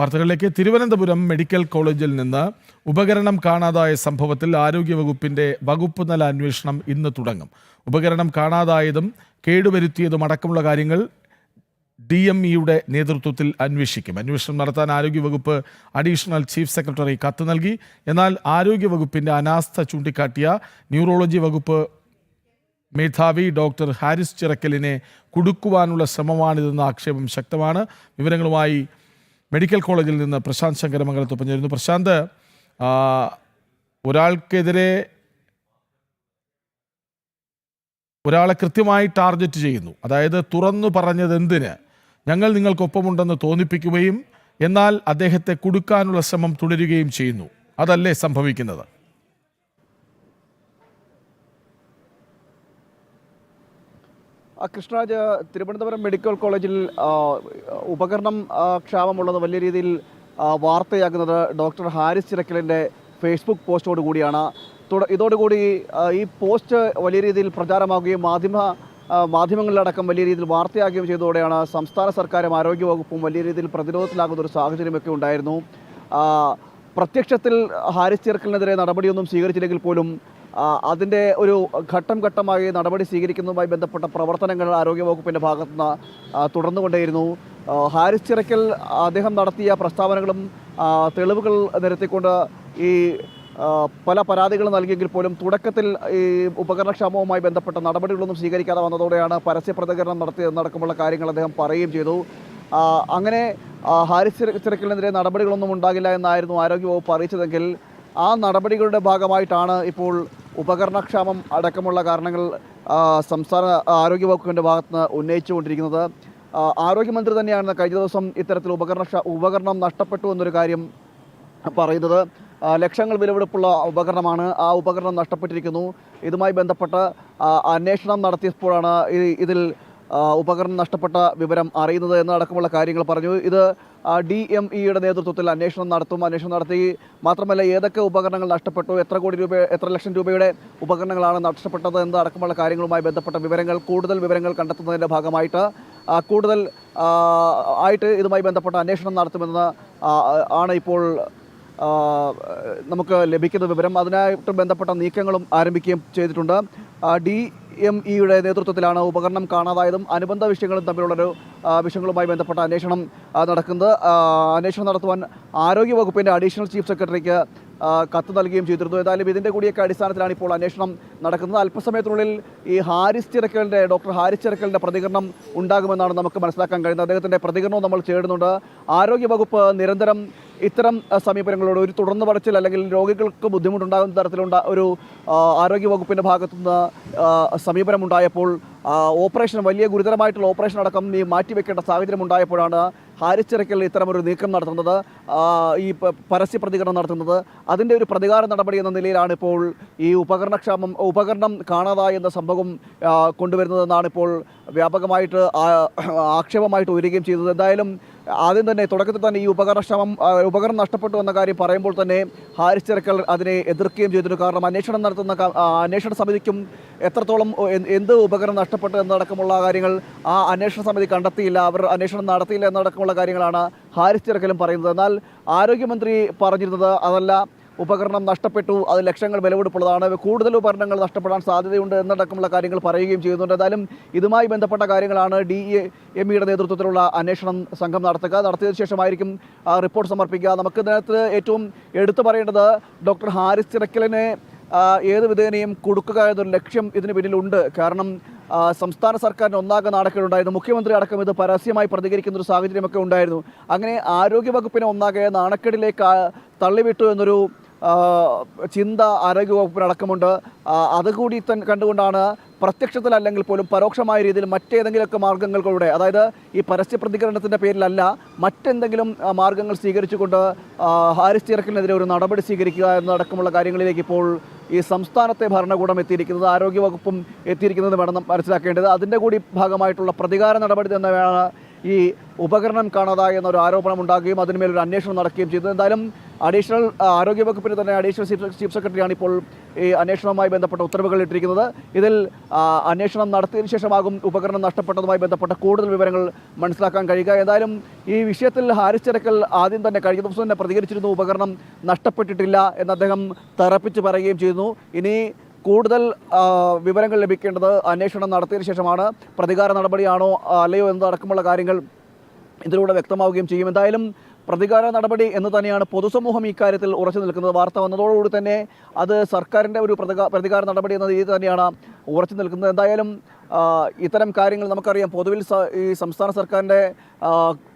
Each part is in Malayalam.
വാർത്തകളിലേക്ക്. തിരുവനന്തപുരം മെഡിക്കൽ കോളേജിൽ നിന്ന് ഉപകരണം കാണാതായ സംഭവത്തിൽ ആരോഗ്യവകുപ്പിന്റെ വകുപ്പ് തല അന്വേഷണം ഇന്ന് തുടങ്ങും. ഉപകരണം കാണാതായതും കേടുവരുത്തിയതും അടക്കമുള്ള കാര്യങ്ങൾ ഡി എം ഇയുടെ നേതൃത്വത്തിൽ അന്വേഷിക്കും. അന്വേഷണം നടത്താൻ ആരോഗ്യവകുപ്പ് അഡീഷണൽ ചീഫ് സെക്രട്ടറി കത്ത് നൽകി. എന്നാൽ ആരോഗ്യവകുപ്പിന്റെ അനാസ്ഥ ചൂണ്ടിക്കാട്ടിയ ന്യൂറോളജി വകുപ്പ് മേധാവി ഡോക്ടർ ഹാരിസ് ചിറക്കലിനെ കുടുക്കുവാനുള്ള ശ്രമമാണിതെന്ന ആക്ഷേപം ശക്തമാണ്. വിവരങ്ങളുമായി മെഡിക്കൽ കോളേജിൽ നിന്ന് പ്രശാന്ത് ശങ്കരമംഗലത്തൊപ്പം ചേരുന്നു പ്രശാന്ത് ഒരാൾക്കെതിരെ ഒരാളെ കൃത്യമായി ടാർഗറ്റ് ചെയ്യുന്നു. അതായത് തുറന്നു പറഞ്ഞത് എന്തിന് ഞങ്ങൾ നിങ്ങൾക്കൊപ്പമുണ്ടെന്ന് തോന്നിപ്പിക്കുകയും എന്നാൽ അദ്ദേഹത്തെ കൊടുക്കാനുള്ള ശ്രമം തുടരുകയും ചെയ്യുന്നു. അതല്ലേ സംഭവിക്കുന്നത്? കൃഷ്ണരാജ് തിരുവനന്തപുരം മെഡിക്കൽ കോളേജിൽ ഉപകരണം ക്ഷാമമുള്ളത് വലിയ രീതിയിൽ വാർത്തയാക്കുന്നത് ഡോക്ടർ ഹാരിസ് ചിറക്കലിന്റെ ഫേസ്ബുക്ക് പോസ്റ്റോട് കൂടിയാണ്. ഇതോടുകൂടി ഈ പോസ്റ്റ് വലിയ രീതിയിൽ പ്രചാരമാകുകയും മാധ്യമ മാധ്യമങ്ങളിലടക്കം വലിയ രീതിയിൽ വാർത്തയാക്കുകയും ചെയ്തതോടെയാണ് സംസ്ഥാന സർക്കാരും ആരോഗ്യവകുപ്പും വലിയ രീതിയിൽ പ്രതിരോധത്തിലാകുന്ന ഒരു സാഹചര്യമൊക്കെ ഉണ്ടായിരുന്നു. പ്രത്യക്ഷത്തിൽ ഹാരിസ് ചിറക്കലിനെതിരെ നടപടിയൊന്നും സ്വീകരിച്ചില്ലെങ്കിൽ പോലും അതിന്റെ ഒരു ഘട്ടം ഘട്ടമായി നടപടി സ്വീകരിക്കുന്നതുമായി ബന്ധപ്പെട്ട പ്രവർത്തനങ്ങൾ ആരോഗ്യവകുപ്പിന്റെ നിന്ന് തുടർന്നുകൊണ്ടേയിരുന്നു. ഹാരിസ് ചിറക്കൽ അദ്ദേഹം നടത്തിയ പ്രസ്താവനകളും തെളിവുകൾ നിരത്തിക്കൊണ്ട് ഈ പല പരാതികൾ നൽകിയെങ്കിൽ പോലും തുടക്കത്തിൽ ഈ ഉപകരണക്ഷാമവുമായി ബന്ധപ്പെട്ട നടപടികളൊന്നും സ്വീകരിക്കാതെ വന്നതോടെയാണ് പരസ്യ പ്രതികരണം നടത്തി നടക്കുമുള്ള കാര്യങ്ങൾ അദ്ദേഹം പറയുകയും ചെയ്തു. അങ്ങനെ ഹാരിസ് ചിറ- ചിറക്കലിനെതിരെ നടപടികളൊന്നും ഉണ്ടാകില്ല എന്നായിരുന്നു ആരോഗ്യവകുപ്പ് അറിയിച്ചതെങ്കിൽ ആ നടപടികളുടെ ഭാഗമായിട്ടാണ് ഇപ്പോൾ ഉപകരണക്ഷാമം അടക്കമുള്ള കാരണങ്ങൾ സംസ്ഥാന ആരോഗ്യവകുപ്പിന്റെ ഭാഗത്തുനിന്ന് ഉന്നയിച്ചുകൊണ്ടിരിക്കുന്നത്. ആരോഗ്യമന്ത്രി തന്നെയാണ് കഴിഞ്ഞ ദിവസം ഇത്തരത്തിൽ ഉപകരണ ഉപകരണം നഷ്ടപ്പെട്ടു എന്നൊരു കാര്യം പറയുന്നത്. ലക്ഷങ്ങൾ വിലപിടിപ്പുള്ള ഉപകരണമാണ്. ആ ഉപകരണം നഷ്ടപ്പെട്ടിരിക്കുന്നു. ഇതുമായി ബന്ധപ്പെട്ട് അന്വേഷണം നടത്തിയപ്പോഴാണ് ഇതിൽ ഉപകരണം നഷ്ടപ്പെട്ട വിവരം അറിയുന്നത് എന്നടക്കമുള്ള കാര്യങ്ങൾ പറഞ്ഞു. ഇത് ഡി എം ഇയുടെ നേതൃത്വത്തിൽ അന്വേഷണം നടത്തും. അന്വേഷണം നടത്തി മാത്രമല്ല ഏതൊക്കെ ഉപകരണങ്ങൾ നഷ്ടപ്പെട്ടു എത്ര കോടി രൂപ എത്ര ലക്ഷം രൂപയുടെ ഉപകരണങ്ങളാണ് നഷ്ടപ്പെട്ടത് എന്നടക്കമുള്ള കാര്യങ്ങളുമായി ബന്ധപ്പെട്ട വിവരങ്ങൾ കൂടുതൽ വിവരങ്ങൾ കണ്ടെത്തുന്നതിന്റെ ഭാഗമായിട്ട് കൂടുതൽ ആയിട്ട് ഇതുമായി ബന്ധപ്പെട്ട അന്വേഷണം നടത്തുമെന്ന് ആണ് ഇപ്പോൾ നമുക്ക് ലഭിക്കുന്ന വിവരം. അതിനായിട്ട് ബന്ധപ്പെട്ട നീക്കങ്ങളും ആരംഭിക്കുകയും ചെയ്തിട്ടുണ്ട്. ഡി എം ഇയുടെ നേതൃത്വത്തിലാണ് ഉപകരണം കാണാതായതും അനുബന്ധ വിഷയങ്ങളും തമ്മിലുള്ളൊരു വിഷയങ്ങളുമായി ബന്ധപ്പെട്ട അന്വേഷണം നടക്കുന്നത്. അന്വേഷണം നടത്തുവാൻ ആരോഗ്യവകുപ്പിന്റെ അഡീഷണൽ ചീഫ് സെക്രട്ടറിക്ക് കത്ത് നൽകുകയും ചെയ്തിരുന്നു. ഏതായാലും ഇതിന്റെ കൂടിയൊക്കെ അടിസ്ഥാനത്തിലാണ് ഇപ്പോൾ അന്വേഷണം നടക്കുന്നത്. അല്പസമയത്തിനുള്ളിൽ ഈ ഹാരിസ് ചിറക്കലിന്റെ ഡോക്ടർ ഹാരിസ് ചിറക്കലിന്റെ പ്രതികരണം ഉണ്ടാകുമെന്നാണ് നമുക്ക് മനസ്സിലാക്കാൻ കഴിയുന്നത്. അദ്ദേഹത്തിന്റെ പ്രതികരണവും നമ്മൾ ചേരുന്നുണ്ട്. ആരോഗ്യവകുപ്പ് നിരന്തരം ഇത്തരം സമീപനങ്ങളോട് ഒരു തുടർന്ന് പടച്ചൽ അല്ലെങ്കിൽ രോഗികൾക്ക് ബുദ്ധിമുട്ടുണ്ടാകുന്ന തരത്തിലുള്ള ഒരു ആരോഗ്യ ആരോഗ്യവകുപ്പിന്റെ ഭാഗത്തുനിന്ന് സമീപനമുണ്ടായപ്പോൾ ഓപ്പറേഷൻ വലിയ ഗുരുതരമായിട്ടുള്ള ഓപ്പറേഷൻ അടക്കം നീ മാറ്റിവെക്കേണ്ട സാഹചര്യം ഉണ്ടായപ്പോഴാണ് ഹാരിസ് ചിറക്കൽ ഇത്തരമൊരു നീക്കം നടത്തുന്നത്. ഈ പരസ്യ പ്രതികരണം നടത്തുന്നത്. അതിന്റെ ഒരു പ്രതികാര നടപടി എന്ന നിലയിലാണ് ഇപ്പോൾ ഈ ഉപകരണക്ഷാമം ഉപകരണം കാണാതായി എന്ന സംഭവം കൊണ്ടുവരുന്നതെന്നാണ് ഇപ്പോൾ വ്യാപകമായിട്ട് ആക്ഷേപമായിട്ട് ഉയരുകയും ചെയ്തത്. എന്തായാലും ആദ്യം തന്നെ തുടക്കത്തിൽ തന്നെ ഈ ഉപകരണക്ഷമം ആ, ഉപകരണം നഷ്ടപ്പെട്ടു എന്ന കാര്യം പറയുമ്പോൾ തന്നെ ഹാരിസ് ചിറക്കൽ അതിനെ എതിർക്കുകയും ചെയ്തിരുന്നു. കാരണം അന്വേഷണം നടത്തുന്ന അന്വേഷണ സമിതിക്കും എത്രത്തോളം എന്ത് ഉപകരണം നഷ്ടപ്പെട്ടു എന്നടക്കമുള്ള കാര്യങ്ങൾ ആ അന്വേഷണ സമിതി കണ്ടെത്തിയില്ല. അവർ അന്വേഷണം നടത്തിയില്ല എന്നടക്കമുള്ള കാര്യങ്ങളാണ് ഹാരിസ് തിരക്കലും പറയുന്നത്. എന്നാൽ ആരോഗ്യമന്ത്രി പറഞ്ഞിരുന്നത് അതല്ല ഉപകരണം നഷ്ടപ്പെട്ടു അത് ലക്ഷങ്ങൾ വിലവെടുപ്പുള്ളതാണ് കൂടുതൽ ഉപകരണങ്ങൾ നഷ്ടപ്പെടാൻ സാധ്യതയുണ്ട് എന്നടക്കമുള്ള കാര്യങ്ങൾ പറയുകയും ചെയ്യുന്നുണ്ട്. എന്തായാലും ഇതുമായി ബന്ധപ്പെട്ട കാര്യങ്ങളാണ് ഡി എം ഇയുടെ നേതൃത്വത്തിലുള്ള അന്വേഷണം സംഘം നടത്തുക. നടത്തിയതിനു ശേഷമായിരിക്കും റിപ്പോർട്ട് സമർപ്പിക്കുക. നമുക്ക് ഇതിനകത്ത് ഏറ്റവും എടുത്തു പറയേണ്ടത് ഡോക്ടർ ഹാരിസ് ചിറക്കലിനെ ഏത് വിധേനയും കൊടുക്കുക എന്നൊരു ലക്ഷ്യം ഇതിന് പിന്നിലുണ്ട്. കാരണം സംസ്ഥാന സർക്കാരിന് ഒന്നാകെ നാണക്കേടുണ്ടായിരുന്നു. മുഖ്യമന്ത്രി അടക്കം ഇത് പരസ്യമായി പ്രതികരിക്കുന്ന ഒരു സാഹചര്യമൊക്കെ ഉണ്ടായിരുന്നു. അങ്ങനെ ആരോഗ്യവകുപ്പിനെ ഒന്നാകെ നാണക്കേടിലേക്ക് തള്ളിവിട്ടു എന്നൊരു ചിന്ത ആരോഗ്യ വകുപ്പിനടക്കമുണ്ട് അതുകൂടി കണ്ടുകൊണ്ടാണ് പ്രത്യക്ഷത്തിലല്ലെങ്കിൽ പോലും പരോക്ഷമായ രീതിയിൽ മറ്റേതെങ്കിലുമൊക്കെ മാർഗങ്ങളിലൂടെ അതായത് ഈ പരസ്യ പ്രതികരണത്തിന്റെ പേരിലല്ല മറ്റെന്തെങ്കിലും മാർഗങ്ങൾ സ്വീകരിച്ചുകൊണ്ട് ഹാരിസ് ചിറക്കിനെതിരെ ഒരു നടപടി സ്വീകരിക്കുക എന്നടക്കമുള്ള കാര്യങ്ങളിലേക്ക് ഇപ്പോൾ ഈ സംസ്ഥാനത്തെ ഭരണകൂടം എത്തിയിരിക്കുന്നത് ആരോഗ്യവകുപ്പും എത്തിയിരിക്കുന്നത് വേണം മനസ്സിലാക്കേണ്ടത്. അതിന്റെ കൂടി ഭാഗമായിട്ടുള്ള പ്രതികാര നടപടി തന്നെയാണ് ഈ ഉപകരണം കാണാതായ എന്നൊരു ആരോപണം ഉണ്ടാകുകയും അതിന്മേലൊരു അന്വേഷണം നടക്കുകയും ചെയ്തു. എന്തായാലും അഡീഷണൽ ആരോഗ്യവകുപ്പിന് ആരോഗ്യ വകുപ്പിന് തന്നെ അഡീഷണൽ ചീഫ് സെക്രട്ടറിയാണ് ഇപ്പോൾ ഈ അന്വേഷണവുമായി ബന്ധപ്പെട്ട ഉത്തരവുകൾ ഇട്ടിരിക്കുന്നത്. ഇതിൽ അന്വേഷണം നടത്തിയതിനു ശേഷമാകും ഉപകരണം നഷ്ടപ്പെട്ടതുമായി ബന്ധപ്പെട്ട കൂടുതൽ വിവരങ്ങൾ മനസ്സിലാക്കാൻ കഴിയുക. ഏതായാലും ഈ വിഷയത്തിൽ ഹാരിസ് ചിരക്കൽ ആദ്യം തന്നെ കഴിഞ്ഞ ദിവസം തന്നെ പ്രതികരിച്ചിരുന്നു. ഉപകരണം നഷ്ടപ്പെട്ടിട്ടില്ല എന്ന് അദ്ദേഹം തറപ്പിച്ച് പറയുകയും ചെയ്യുന്നു ഇനി കൂടുതൽ വിവരങ്ങൾ ലഭിക്കേണ്ടത് അന്വേഷണം നടത്തിയതിനു ശേഷമാണ്. പ്രതികാര നടപടിയാണോ അല്ലയോ എന്നതടക്കമുള്ള കാര്യങ്ങൾ ഇതിലൂടെ വ്യക്തമാവുകയും ചെയ്യും. എന്തായാലും പ്രതികാര നടപടി എന്ന് തന്നെയാണ് പൊതുസമൂഹം ഇക്കാര്യത്തിൽ ഉറച്ചു നിൽക്കുന്നത്. വാർത്ത വന്നതോടുകൂടി തന്നെ അത് സർക്കാരിന്റെ ഒരു പ്രതികാര നടപടി എന്ന രീതി തന്നെയാണ് ഉറച്ചു നിൽക്കുന്നത്. എന്തായാലും ഇത്തരം കാര്യങ്ങൾ നമുക്കറിയാം. പൊതുവിൽ ഈ സംസ്ഥാന സർക്കാരിന്റെ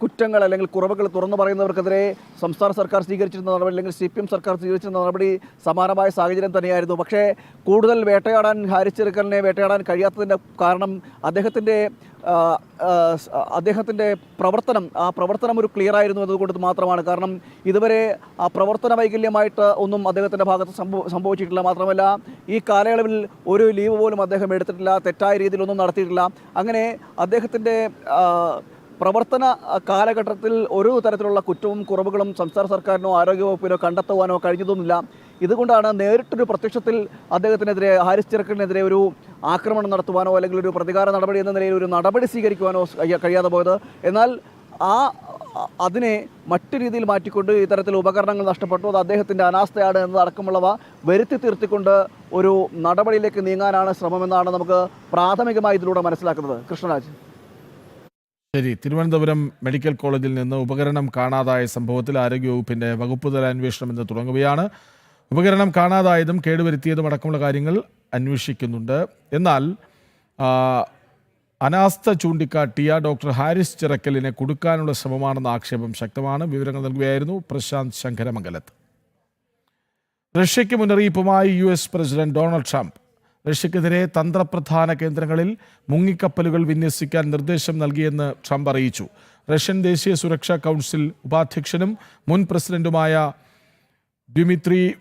കുറ്റങ്ങൾ അല്ലെങ്കിൽ കുറവുകൾ തുറന്നു പറയുന്നവർക്കെതിരെ സംസ്ഥാന സർക്കാർ സ്വീകരിച്ചിരുന്ന നടപടി അല്ലെങ്കിൽ സി പി എം സർക്കാർ സ്വീകരിച്ചിരുന്ന നടപടി സമാനമായ സാഹചര്യം തന്നെയായിരുന്നു. പക്ഷേ കൂടുതൽ വേട്ടയാടാൻ ഹാരിസ് ചെറുക്കലിനെ വേട്ടയാടാൻ കഴിയാത്തതിന്റെ കാരണം അദ്ദേഹത്തിന്റെ അദ്ദേഹത്തിന്റെ പ്രവർത്തനം ആ പ്രവർത്തനം ഒരു ക്ലിയർ ആയിരുന്നു എന്നതുകൊണ്ട് മാത്രമാണ്. കാരണം ഇതുവരെ ആ പ്രവർത്തന വൈകല്യമായിട്ട് ഒന്നും അദ്ദേഹത്തിന്റെ ഭാഗത്ത് സംഭവ സംഭവിച്ചിട്ടില്ല. മാത്രമല്ല ഈ കാലയളവിൽ ഒരു ലീവ് പോലും അദ്ദേഹം എടുത്തിട്ടില്ല. തെറ്റായ രീതിയിലൊന്നും നടത്തിയിട്ടില്ല. അങ്ങനെ അദ്ദേഹത്തിന്റെ പ്രവർത്തന കാലഘട്ടത്തിൽ ഒരു തരത്തിലുള്ള കുറ്റവും കുറവുകളും സംസ്ഥാന സർക്കാരിനോ ആരോഗ്യവകുപ്പിനോ കണ്ടെത്തുവാനോ കഴിഞ്ഞതൊന്നുമില്ല. ഇതുകൊണ്ടാണ് നേരിട്ടൊരു പ്രത്യക്ഷത്തിൽ അദ്ദേഹത്തിനെതിരെ ഹാരിസ് ചിറക്കിനെതിരെ ഒരു ആക്രമണം നടത്തുവാനോ അല്ലെങ്കിൽ ഒരു പ്രതികാര നടപടി എന്ന നിലയിൽ ഒരു നടപടി സ്വീകരിക്കുവാനോ കഴിയ- കഴിയാതെ പോയത്. എന്നാൽ ആ അതിനെ മറ്റു രീതിയിൽ മാറ്റിക്കൊണ്ട് ഇത്തരത്തിൽ ഉപകരണങ്ങൾ നഷ്ടപ്പെട്ടു. അത് അദ്ദേഹത്തിന്റെ അനാസ്ഥയാണ് എന്നതടക്കമുള്ളവ വരുത്തി തീർത്തിക്കൊണ്ട് ഒരു നടപടിയിലേക്ക് നീങ്ങാനാണ് ശ്രമമെന്നാണ് നമുക്ക് പ്രാഥമികമായി ഇതിലൂടെ മനസ്സിലാക്കുന്നത്. കൃഷ്ണരാജ്. ശരി. തിരുവനന്തപുരം മെഡിക്കൽ കോളേജിൽ നിന്ന് ഉപകരണം കാണാതായ സംഭവത്തിൽ ആരോഗ്യവകുപ്പിന്റെ വകുപ്പുതല അന്വേഷണം ഇന്ന് തുടങ്ങുകയാണ്. ഉപകരണം കാണാതായതും കേടുവരുത്തിയതും അടക്കമുള്ള കാര്യങ്ങൾ അന്വേഷിക്കുന്നുണ്ട്. എന്നാൽ അനാസ്ഥ ചൂണ്ടിക്കാട്ടിയ ഡോക്ടർ ഹാരിസ് ചിറക്കലിനെ കൊടുക്കാനുള്ള ശ്രമമാണെന്ന ആക്ഷേപം ശക്തമാണ്. വിവരങ്ങൾ നൽകുകയായിരുന്നു പ്രശാന്ത് ശങ്കരമംഗലത്ത്. റഷ്യയ്ക്ക് മുന്നറിയിപ്പുമായി U S president Donald Trump. റഷ്യക്കെതിരെ തന്ത്രപ്രധാന കേന്ദ്രങ്ങളിൽ മുങ്ങിക്കപ്പലുകൾ വിന്യസിക്കാൻ നിർദ്ദേശം നൽകിയെന്ന് ട്രംപ് അറിയിച്ചു. റഷ്യൻ ദേശീയ സുരക്ഷാ കൗൺസിൽ ഉപാധ്യക്ഷനും മുൻ പ്രസിഡന്റുമായ ദ്വിമിത്രി